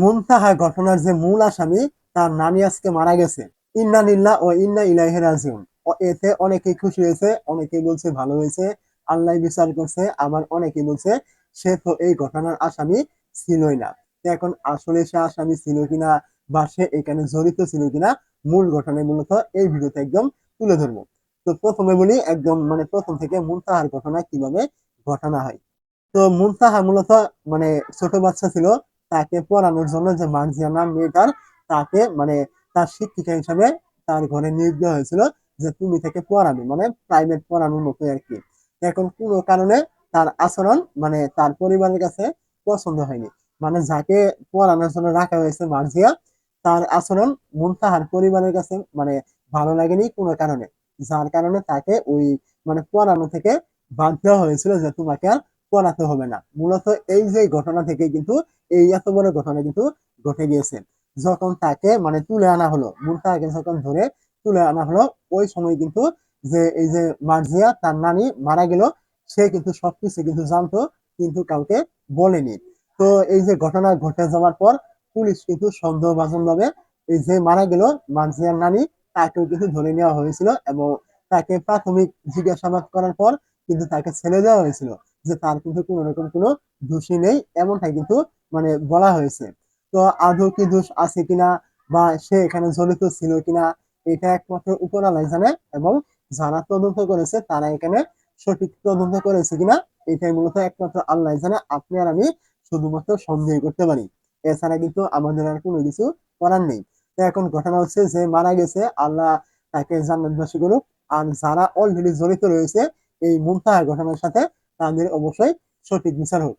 মুনতাহা ঘটনার যে মূল আসামি, তার নানি আজকে মারা গেছে। ইন্না নিল্লাহ ও ইন্না ইলাইহি রাজিউন। এতে অনেকেই খুশি হয়েছে অনেকে বলছে ভালো হয়েছে, আল্লাহ বিচার করছে, আবার অনেকে বলছে সে তো এই ঘটনার আসামি ছিলই না। এখন আসলে সে আসামি ছিল কিনা বা সে এখানে জড়িত ছিল কিনা, মূল ঘটনায় মূলত এই ভিডিওতে একদম তুলে ধরবো। তো প্রথমে বলি, একদম মানে প্রথম থেকে মুনতাহার ঘটনা কীভাবে ঘটনা হয়। তো মুনতাহা মূলত মানে ছোট বাচ্চা ছিল তাকে পড়ানোর জন্য যে মার্জিয়া নাম মেয়েটার তাকে মানে তার শিক্ষিকা হিসাবে তার ঘরে নিয়োগ দেওয়া হয়েছিল যে তুমি থেকে পড়াবে মানে প্রাইভেট পড়ানোর মতো আর কি। এখন কোনো কারণে তার আচরণ মানে তার পরিবারের কাছে পছন্দ হয়নি। মানে যাকে পড়ানোর জন্য রাখা হয়েছে মার্জিয়া, তার আচরণ মুনতাহার পরিবারের কাছে মানে ভালো লাগেনি কোনো কারণে। যার কারণে তাকে ওই মানে পড়ানো থেকে বাদ দেওয়া হয়েছিল যে তোমাকে আর পড়াতে হবে না। মূলত এই যে ঘটনা থেকে কিন্তু, এই এত বড় ঘটনা কিন্তু ঘটে গিয়েছে। যখন তাকে মানে তুলে আনা হলো মুনতাহাকে যখন ধরে তুলে আনা হলো, ওই সময় কিন্তু যে এই যে মার্জিয়া, তার নানি মারা গেল, সে কিন্তু সবকিছু কিন্তু জানতো, কিন্তু কাউকে বলেনি। তো এই যে ঘটনা ঘটে যাওয়ার পর পুলিশ কিন্তু সন্দেহভাজন ভাবে এই যে মারা গেল, মার্জিয়ার নানি, তাকেও কিন্তু ধরে নেওয়া হয়েছিল এবং তাকে প্রাথমিক জিজ্ঞাসাবাদ করার পর কিন্তু তাকে ছেড়ে দেওয়া হয়েছিল। যে তার কিন্তু কোনো রকম কোনো দোষী নেই, এমনটাই কিন্তু মানে বলা হয়েছে। তো আদৌ কি দোষ আছে কিনা বা সে এখানে জড়িত ছিল কিনা, এটা একমাত্র উপরালাই জানে এবং যারা তদন্ত করেছে তারা এখানে সঠিক তদন্ত করেছে কিনা, এটাই মূলত একমাত্র আল্লাহ জানে আপনি আর আমি শুধুমাত্র সন্দেহ করতে পারি। এছাড়া কিন্তু আমাদের আর কোনো কিছু করার নেই। তো এখন ঘটনা হচ্ছে যে মারা গেছে আল্লাহ তাকে জান্নাতবাসী করুক। আর যারা অলরেডি জড়িত রয়েছে এই মুমতাহা ঘটনার সাথে তাদের অবশ্যই সঠিক বিচার হোক